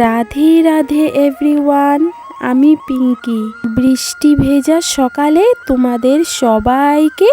Radhe Radhe everyone আমি পিঙ্কি। বৃষ্টি ভেজা সকালে তোমাদের সবাইকে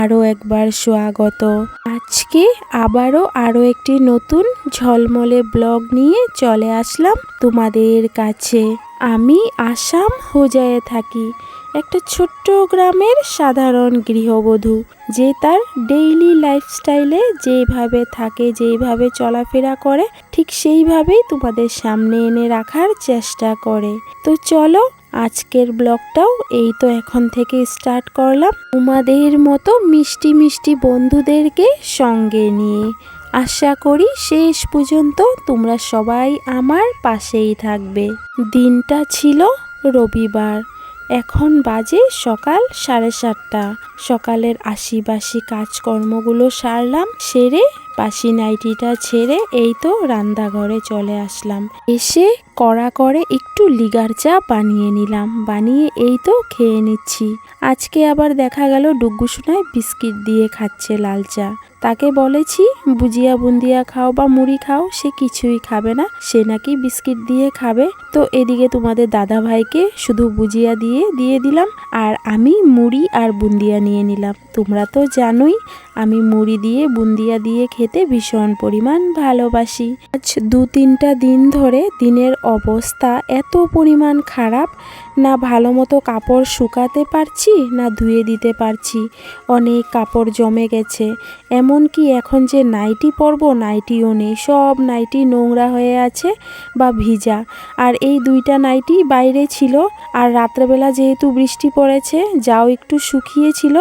আরও একবার স্বাগত। আজকে আবারও আরও একটি নতুন ঝলমলে ব্লগ নিয়ে চলে আসলাম তোমাদের কাছে। আমি আসাম হোজায়ে থাকি, একটা ছোট্ট গ্রামের সাধারণ গৃহবধূ যে তার ডেইলি লাইফস্টাইলে যেভাবে থাকে, যেভাবে চলাফেরা করে, ঠিক সেইভাবেই তোমাদের সামনে এনে রাখার চেষ্টা করে। তো চলো, আজকের ব্লগটাও এই তো এখন থেকে স্টার্ট করলাম। তোমাদের মতো মিষ্টি মিষ্টি বন্ধুদেরকে সঙ্গে নিয়ে। আশা করি শেষ পর্যন্ত তোমরা সবাই আমার পাশেই থাকবে। দিনটা ছিল রবিবার। এখন বাজে সকাল সাড়ে সাতটা। সকালের আশিবাসি কাজকর্মগুলো সারলাম, সেরে বাসি নাইটিটা ছেড়ে এই তো রান্নাঘরে চলে আসলাম। এসে কড়া করে একটু লিগার চা বানিয়ে নিলাম। বানিয়ে এই তো খেয়ে নিচ্ছি। আজকে আবার দেখা গেল ডুগ্গু সোনায় বিস্কিট দিয়ে খাচ্ছে লাল চা। তাকে বলেছি, বুজিয়া বুন্দিয়া খাও বা মুড়ি খাও, সে কিছুই খাবে না, সে নাকি বিস্কিট দিয়ে খাবে। তো এদিকে তোমাদের দাদা ভাইকে শুধু বুজিয়া দিয়ে দিয়ে দিলাম আর আমি মুড়ি আর বুন্দিয়া নিয়ে নিলাম। তোমরা তো জানোই, আমি মুড়ি দিয়ে, বুন্দিয়া দিয়ে খেতে ভীষণ পরিমাণ ভালোবাসি। আজ দু তিনটা দিন ধরে দিনের অবস্থা এত পরিমাণ খারাপ? না ভালো মতো কাপড় শুকাতে পারছি, না ধুয়ে দিতে পারছি। অনেক কাপড় জমে গেছে। এমনকি এখন যে নাইটি পরবো, নাইটিও নেই। সব নাইটি নোংরা হয়ে আছে বা ভিজা। আর এই দুইটা নাইটি বাইরে ছিল। আর রাত্রেবেলা যেহেতু বৃষ্টি পড়েছে, যাও একটু শুকিয়েছিল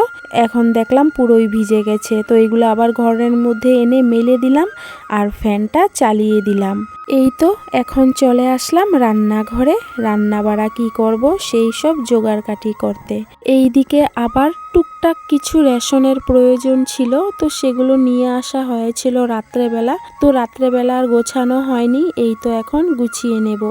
এখন দেখলাম পুরোই ভিজে গেছে। তো এগুলো আবার ঘরের মধ্যে এনে মেলে দিলাম আর ফ্যানটা চালিয়ে দিলাম। এই তো, এখন চলে আসলাম রান্নাঘরে। রান্না বাড়া কী করব, সেই সব জোগাড় কাটি করতে। এই দিকে আবার টুকটাক কিছু রেশনের প্রয়োজন ছিল, তো সেগুলো নিয়ে আসা হয়েছিল রাত্রেবেলা। তো রাত্রেবেলা আর গোছানো হয়নি, এই তো এখন গুছিয়ে নেব।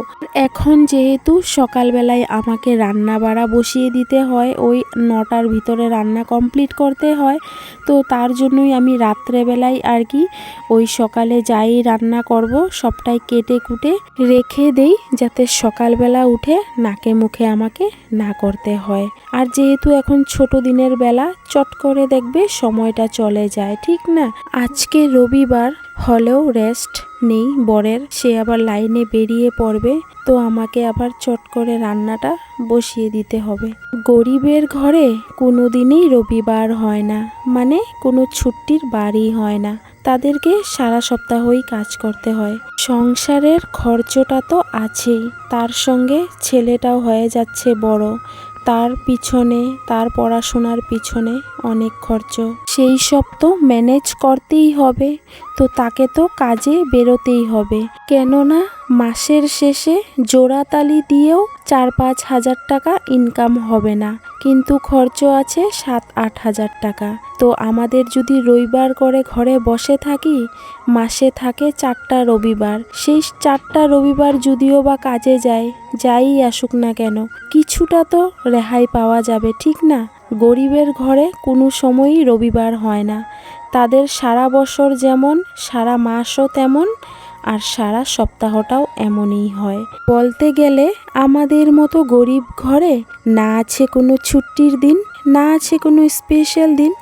এখন যেহেতু সকালবেলায় আমাকে রান্না বাড়া বসিয়ে দিতে হয়, ওই নটার ভিতরে রান্না কমপ্লিট করতে হয়, তো তার জন্যই আমি রাত্রেবেলায় আর কি ওই সকালে যাই রান্না করব, সবটাই কেটে কুটে রেখে দেই, যাতে সকালবেলা উঠে নাকে মুখে আমাকে না করতে হয়। আর যেহেতু এখন ছোট দিনের বেলা চট করে দেখবে সময়টা চলে যায়, ঠিক না? আজকে রবিবার, হলেও রেস্ট নেই বরের। সে আবার লাইনে বেরিয়ে পড়বে, তো আমাকে আবার চট করে রান্নাটা বসিয়ে দিতে হবে। গরিবের ঘরে কোনো দিনই রবিবার হয় না মানে কোনো ছুটির বাড়ি হয় না। তাদেরকে সারা সপ্তাহই কাজ করতে হয়। সংসারের খরচটা তো আছেই, তার সঙ্গে ছেলেটাও হয়ে যাচ্ছে বড়। তার পিছনে তার পড়াশোনার পিছনে অনেক খরচ। সেই সব তো ম্যানেজ করতেই হবে, তো তাকে তো কাজে বেরোতেই হবে। কেননা মাসের শেষে জোড়াতালি দিয়েও চার পাঁচ হাজার টাকা ইনকাম হবে না, কিন্তু খরচ আছে সাত আট হাজার টাকা। তো আমাদের যদি রবিবার করে ঘরে বসে থাকি, মাসে থাকে চারটা রবিবার। সেই চারটা রবিবার যদিও বা কাজে যায়, যাই আসুক না কেন, কিছুটা তো রেহাই পাওয়া যাবে, ঠিক না? গরিবের ঘরে কোনো সময়ই রবিবার হয় না। তাদের সারা বছর যেমন, সারা মাসও তেমন, আর সারা সপ্তাহটাও এমনই হয়। বলতে গেলে, আমাদের মতো গরিব ঘরে না আছে কোনো ছুটির দিন, না আছে কোনো স্পেশাল দিন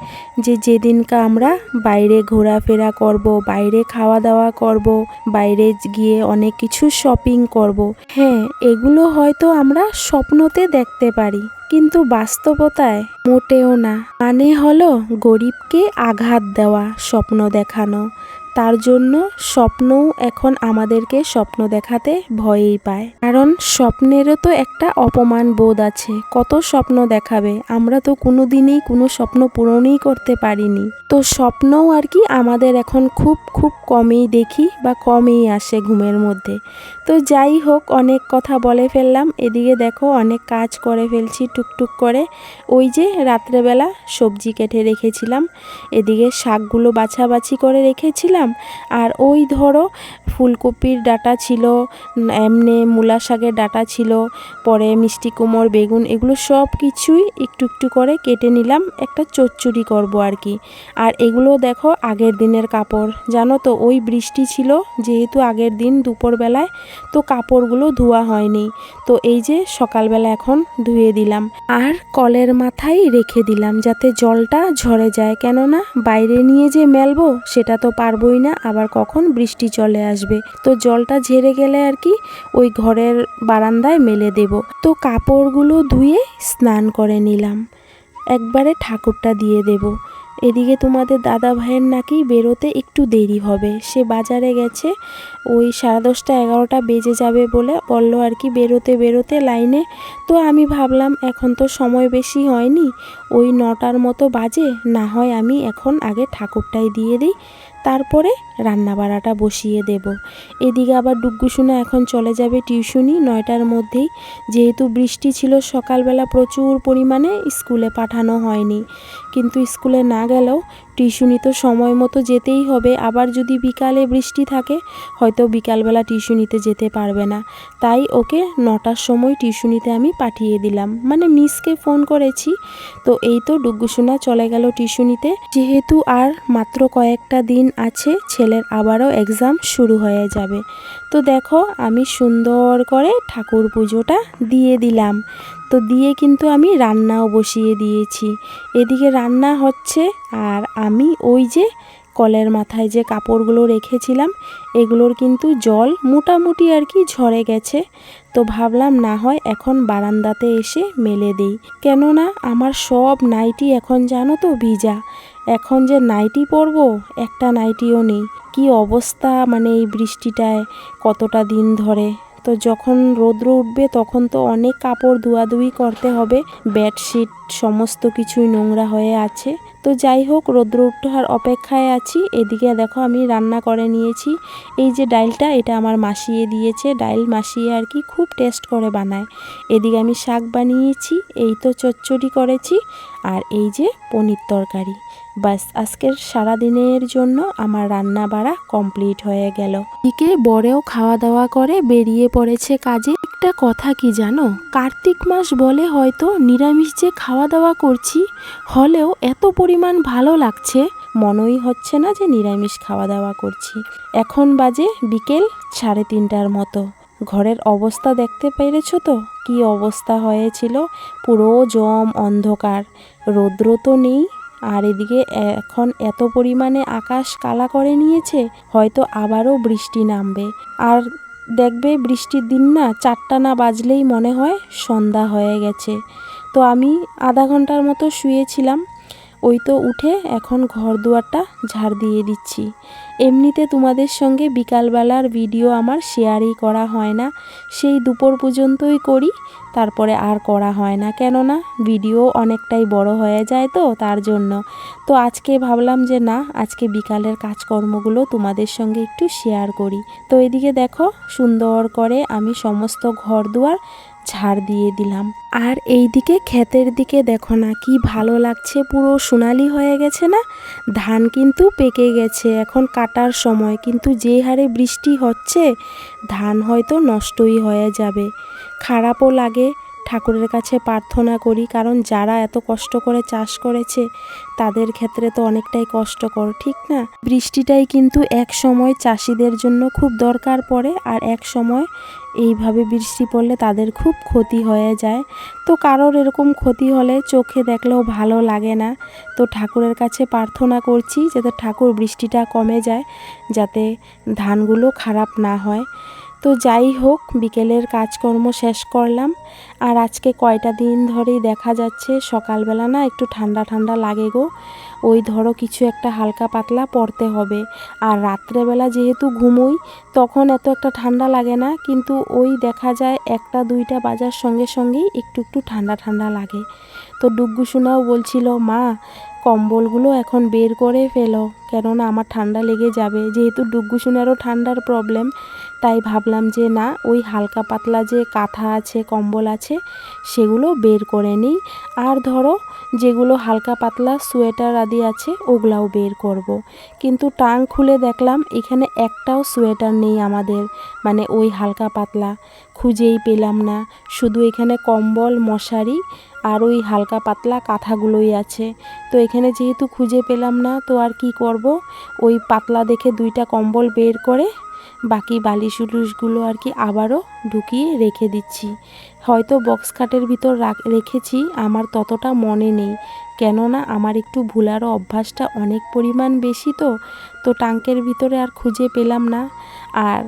যে যেদিনকা আমরা বাইরে ঘোরাফেরা করব, বাইরে খাওয়া দাওয়া করব, বাইরে গিয়ে অনেক কিছু শপিং করব। হ্যাঁ এগুলো হয়তো আমরা স্বপ্নতে দেখতে পারি। কিন্তু বাস্তবতায় মোটেও না। মানে হলো গরিবকে আঘাত দেওয়া স্বপ্ন দেখানো। তার জন্য স্বপ্নও এখন আমাদেরকে স্বপ্ন দেখাতে ভয়ই পায়। কারণ স্বপ্নেরও তো একটা অপমান বোধ আছে। কত স্বপ্ন দেখাবে? আমরা তো কোনো দিনই কোনো স্বপ্ন পূরণই করতে পারিনি। তো স্বপ্নও আর কি আমাদের এখন খুব খুব কমই দেখি বা কমেই আসে ঘুমের মধ্যে। তো যাই হোক, অনেক কথা বলে ফেললাম। এদিকে দেখো অনেক কাজ করে ফেলছি টুকটুক করে। ওই যে রাত্রেবেলা সবজি কেটে রেখেছিলাম। এদিকে শাকগুলো বাছাবাছি করে রেখেছিলাম। দিলাম আর ওই ধরো ফুলকপির ডাটা ছিল, এমনি মূলা শাকের ডাটা ছিল, পরে মিষ্টি কুমড়, বেগুন এগুলো সব কিছুই একটু একটু করে কেটে নিলাম, একটা চচ্চড়ি করব আর কি। আর এগুলো দেখো আগের দিনের কাপড়। জানো তো ওই বৃষ্টি ছিল, যেহেতু আগের দিন দুপুরবেলায় তো কাপড়গুলো ধোয়া হয়নি। তো এই যে সকালবেলা এখন ধুয়ে দিলাম। আর কলের মাথায় রেখে দিলাম যাতে জলটা ঝরে যায়। কেননা বাইরে নিয়ে যে মেলবো, সেটা তো পারবোই না, আবার কখন বৃষ্টি চলে আসবে। তো জলটা ঝেড়ে গেলে আর কি ওই ঘরের বারান্দায় মেলে দেব। তো কাপড়গুলো ধুয়ে স্নান করে নিলাম। একবারে ঠাকুরটা দিয়ে দেব। এদিকে তোমাদের দাদা ভাইয়ের নাকি বেরোতে একটু দেরি হবে। সে বাজারে গেছে, ওই সাড়ে দশটা এগারোটা বেজে যাবে বলে বলল আর কি বেরোতে বেরোতে লাইনে। তো আমি ভাবলাম, এখন তো সময় বেশি হয়নি, ওই নটার মতো বাজে, না হয় আমি এখন আগে ঠাকুরটাই দিয়ে দিই। তারপরে রান্না বাড়াটা বসিয়ে দেব। এদিকে আবার ডুগ্গুসুনা এখন চলে যাবে টিউশনি। নয়টার মধ্যেই যেহেতু বৃষ্টি ছিল, সকালবেলা প্রচুর পরিমাণে স্কুলে পাঠানো হয়নি। কিন্তু স্কুলে না গেলেও টিউশনি তো সময় মতো যেতেই হবে। আবার যদি বিকালে বৃষ্টি থাকে, হয়তো বিকালবেলা টিউশনিতে যেতে পারবে না। তাই ওকে নটার সময় টিউশনিতে আমি পাঠিয়ে দিলাম। মানে মিসকে ফোন করেছি। তো এই তো ডুগ্গুসোনা চলে গেল টিউশনিতে। যেহেতু আর মাত্র কয়েকটা দিন আছে, ছেলের আবারও এক্সাম শুরু হয়ে যাবে। তো দেখো, আমি সুন্দর করে ঠাকুর পুজোটা দিয়ে দিলাম। তো দিয়ে কিন্তু আমি রান্নাও বসিয়ে দিয়েছি। এদিকে রান্না হচ্ছে আর আমি ওই যে কলের মাথায় যে কাপড়গুলো রেখেছিলাম, এগুলোর কিন্তু জল মোটামুটি আর কি ঝরে গেছে। তো ভাবলাম না হয় এখন বারান্দাতে এসে মেলে দেই। কেননা আমার সব নাইটি এখন জানো তো ভিজা। এখন যে নাইটি পরবো, একটা নাইটিও নেই। কি অবস্থা মানে এই বৃষ্টিটায় কতটা দিন ধরে। তো যখন রৌদ্র উঠবে তখন তো অনেক কাপড় ধোয়াধুয়ি করতে হবে বেডশিট সমস্ত কিছুই নোংরা হয়ে আছে। তো যাই হোক, রৌদ্র ওঠার অপেক্ষায় আছি। এদিকে দেখো আমি রান্না করে নিয়েছি। এই যে ডাইলটা এটা আমার মাসিয়ে দিয়েছে। ডাইল মাসিয়ে আর কি খুব টেস্ট করে বানায়। এদিকে আমি শাক বানিয়েছি, এই তো চচ্চড়ি করেছি। আর এই যে পনির তরকারি। বাস আজকের সারা দিনের জন্য আমার রান্না বাড়া কমপ্লিট হয়ে গেল। দিকে বরেও খাওয়া দাওয়া করে বেরিয়ে পড়েছে কাজে। একটা কথা কি জানো? কার্তিক মাস বলে হয়তো নিরামিষ যে খাওয়া দাওয়া করছি, হলেও এত পরিমাণ ভালো লাগছে, মনেই হচ্ছে না যে নিরামিষ খাওয়া দাওয়া করছি। এখন বাজে বিকেল সাড়ে তিনটার মতো। ঘরের অবস্থা দেখতে পেরেছ তো? কি অবস্থা হয়েছিল? পুরো জম অন্ধকার। রৌদ্র তো নেই। আর এদিকে এখন এত পরিমাণে আকাশ কালা করে নিয়েছে, হয়তো আবারও বৃষ্টি নামবে। আর দেখবে বৃষ্টির দিন না, চারটা না বাজলেই মনে হয় সন্ধ্যা হয়ে গেছে। তো আমি আধা ঘণ্টার মতো শুয়েছিলাম। ওই তো উঠে এখন ঘর দুয়ারটা ঝাড় দিয়ে দিচ্ছি। এমনিতে তোমাদের সঙ্গে বিকালবেলার ভিডিও আমার শেয়ারই করা হয় না। সেই দুপুর পর্যন্তই করি, তারপরে আর করা হয় না। কেননা, ভিডিও অনেকটাই বড় হয়ে যায় তো, তার জন্য। তো আজকে ভাবলাম যে না, আজকে বিকালের কাজকর্মগুলো তোমাদের সঙ্গে একটু শেয়ার করি। তো এদিকে দেখো, সুন্দর করে আমি সমস্ত ঘর দুয়ার ঝাড় দিয়ে দিলাম। আর এই দিকে ক্ষেতের দিকে দেখো না কি ভালো লাগছে, পুরো সোনালি হয়ে গেছে না? ধান কিন্তু পেকে গেছে, এখন কাটার সময়, কিন্তু যে হারে বৃষ্টি হচ্ছে, ধান হয়তো নষ্টই হয়ে যাবে। খারাপও লাগে ঠাকুরের কাছে প্রার্থনা করি, কারণ যারা এত কষ্ট করে চাষ করেছে, তাদের ক্ষেত্রে তো অনেকটাই কষ্টকর, ঠিক না? বৃষ্টিটাই কিন্তু এক সময় চাষিদের জন্য খুব দরকার পড়ে, আর এক সময় এইভাবে বৃষ্টি পড়লে তাদের খুব ক্ষতি হয়ে যায়। তো কারোর এরকম ক্ষতি হলে চোখে দেখলেও ভালো লাগে না। তো ঠাকুরের কাছে প্রার্থনা করছি, যাতে ঠাকুর বৃষ্টিটা কমে যায়, যাতে ধানগুলো খারাপ না হয়। তো যাই হোক, বিকেলের কাজকর্ম শেষ করলাম। আর আজকে কয়টা দিন ধরেই দেখা যাচ্ছে, সকালবেলা না একটু ঠান্ডা ঠান্ডা লাগে গো। ওই ধরো কিছু একটা হালকা পাতলা পরতে হবে। আর রাত্রেবেলা যেহেতু ঘুমোই, তখন এত একটা ঠান্ডা লাগে না। কিন্তু ওই দেখা যায় একটা দুইটা বাজার সঙ্গে সঙ্গেই একটু একটু ঠান্ডা ঠান্ডা লাগে। তো ডুগ্গু সোনাও বলছিল, মা কম্বলগুলো এখন বের করে ফেলো। কেননা আমার ঠান্ডা লেগে যাবে। যেহেতু ডুগ্গুসুনেরও ঠান্ডার প্রবলেম তাই ভাবলাম যে না, ওই হালকা পাতলা যে কাঁথা আছে, কম্বল আছে, সেগুলো বের করে নিই। আর ধরো, যেগুলো হালকা পাতলা সোয়েটার আদি আছে, ওগুলাও বের করব। কিন্তু টাং খুলে দেখলাম, এখানে একটাও সোয়েটার নেই আমাদের। মানে ওই হালকা পাতলা, খুঁজেই পেলাম না। শুধু এখানে কম্বল, মশারি আর ওই হালকা পাতলা কাঁথাগুলোই আছে। তো এখানে যেহেতু খুঁজে পেলাম না, তো আর কি করব? ওই পাতলা দেখে দুইটা কম্বল বের করে, বাকি বালিশ উলুশগুলো আর কি আবারও ঢুকিয়ে রেখে দিচ্ছি। হয়তো বক্স খাটের ভিতর রাখ- রেখেছি, আমার ততটা মনে নেই। কেননা আমার একটু ভুলারও অভ্যাসটা অনেক পরিমাণ বেশি তো তো টাঙ্কের ভিতরে আর খুঁজে পেলাম না। আর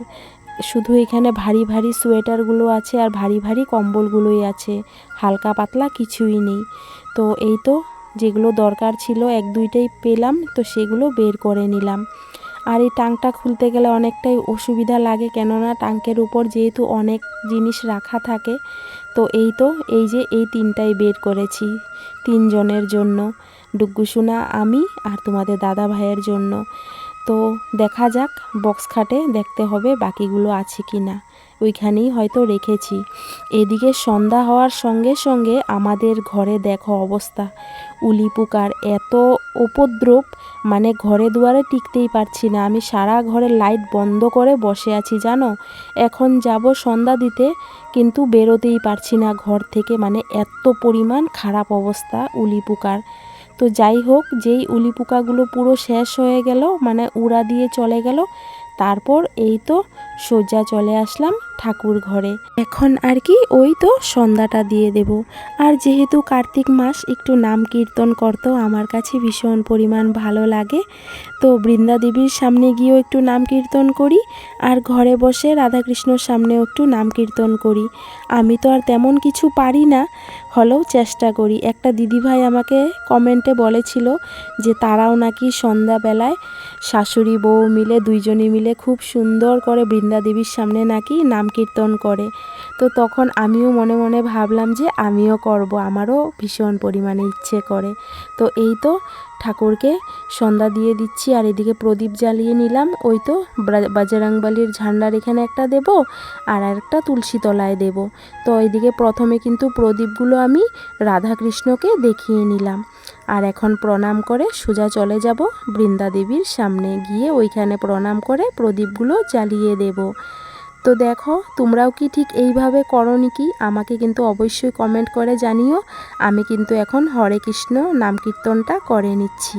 শুধু এখানে ভারী ভারী সোয়েটারগুলো আছে আর ভারী ভারী কম্বলগুলোই আছে। হালকা পাতলা কিছুই নেই। তো এই তো যেগুলো দরকার ছিল এক দুইটাই পেলাম, তো সেগুলো বের করে নিলাম। আর এই টাংটা খুলতে গেলে অনেকটাই অসুবিধা লাগে কেননা টাঙ্কের উপর যেহেতু অনেক জিনিস রাখা থাকে, তো এই তো এই যে এই তিনটাই বের করেছি তিনজনের জন্য। ডুগ্গুসোনা আমি আর তোমাদের দাদা ভাইয়ের জন্য। তো দেখা যাক বক্স খাটে দেখতে হবে বাকিগুলো আছে কি না। ওইখানেই হয়তো রেখেছি। এদিকে সন্ধ্যা হওয়ার সঙ্গে সঙ্গে আমাদের ঘরে দেখো অবস্থা। উলি পোকার এত উপদ্রব মানে ঘরে দুয়ারে টিকতেই পারছি না। আমি সারা ঘরে লাইট বন্ধ করে বসে আছি, জানো? এখন যাব সন্ধ্যা দিতে, কিন্তু বেরোতেই পারছি না ঘর থেকে। মানে এত পরিমাণ খারাপ অবস্থা উলি পোকার তো যাই হোক, যেই উলি পোকাগুলো পুরো শেষ হয়ে গেল মানে উড়া দিয়ে চলে গেল, তারপর এই তো সোজা চলে আসলাম ঠাকুর ঘরে। এখন আর কি ওই তো সন্ধ্যাটা দিয়ে দেব। আর যেহেতু কার্তিক মাস, একটু নাম কীর্তন করতো আমার কাছে ভীষণ পরিমাণ ভালো লাগে। তো বৃন্দা দেবীর সামনে গিয়েও একটু নাম কীর্তন করি, আর ঘরে বসে রাধাকৃষ্ণর সামনেও একটু নাম কীর্তন করি। আমি তো আর তেমন কিছু পারি না, হলেও চেষ্টা করি। একটা দিদিভাই আমাকে কমেন্টে বলেছিল যে তারাও নাকি সন্ধ্যাবেলায় শাশুড়ি বউ মিলে, দুইজনে মিলে খুব সুন্দর করে বৃন্দা দেবীর সামনে নাকি নাম কীর্তন করে। তো তখন আমিও মনে মনে ভাবলাম যে আমিও করব, আমারও ভীষণ পরিমাণে ইচ্ছে করে। তো এই তো ঠাকুরকে সন্ধ্যা দিয়ে দিচ্ছি আর এদিকে প্রদীপ জ্বালিয়ে নিলাম। ওই তো বাজরাংবালির ঝান্ডার এখানে একটা দেব আর একটা তুলসী তলায় দেব। তো এইদিকে প্রথমে কিন্তু প্রদীপগুলো আমি রাধাকৃষ্ণকে দেখিয়ে নিলাম। আর এখন প্রণাম করে সোজা চলে যাব বৃন্দা দেবীর সামনে। গিয়ে ওইখানে প্রণাম করে প্রদীপগুলো জ্বালিয়ে দেব। তো দেখো, তোমরাও কি ঠিক এইভাবে করো নাকি আমাকে কিন্তু অবশ্যই কমেন্ট করে জানিও। আমি কিন্তু এখন হরে কৃষ্ণ নাম কীর্তনটা করে নিচ্ছি।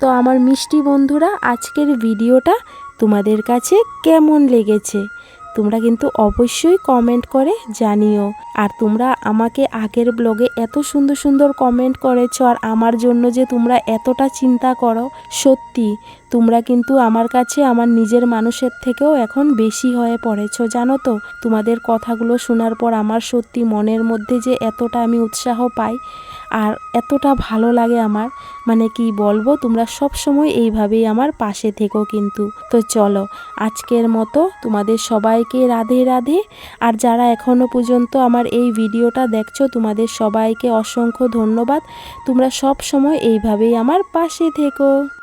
তো আমার মিষ্টি বন্ধুরা, আজকের ভিডিওটা তোমাদের কাছে কেমন লেগেছে? তোমরা কিন্তু অবশ্যই কমেন্ট করে জানিও। আর তোমরা আমাকে আগের ব্লগে এত সুন্দর সুন্দর কমেন্ট করেছ আর আমার জন্য যে তোমরা এতটা চিন্তা করো, সত্যি তোমরা কিন্তু আমার কাছে আমার নিজের মানুষের থেকেও এখন বেশি হয়ে পড়েছো, জানো তো? তোমাদের কথাগুলো শোনার পর আমার সত্যি মনের মধ্যে যে এতটা আমি উৎসাহ পাই আর এতটা ভালো লাগে আমার। মানে কি বলব, তোমরা সব সময় এইভাবেই আমার পাশে থেকো কিন্তু। তো চলো, আজকের মতো তোমাদের সবাইকে রাধে রাধে। আর যারা এখনও পর্যন্ত আমার এই ভিডিওটা দেখছ, তোমাদের সবাইকে অসংখ্য ধন্যবাদ। তোমরা সব সময় এইভাবেই আমার পাশে থেকো।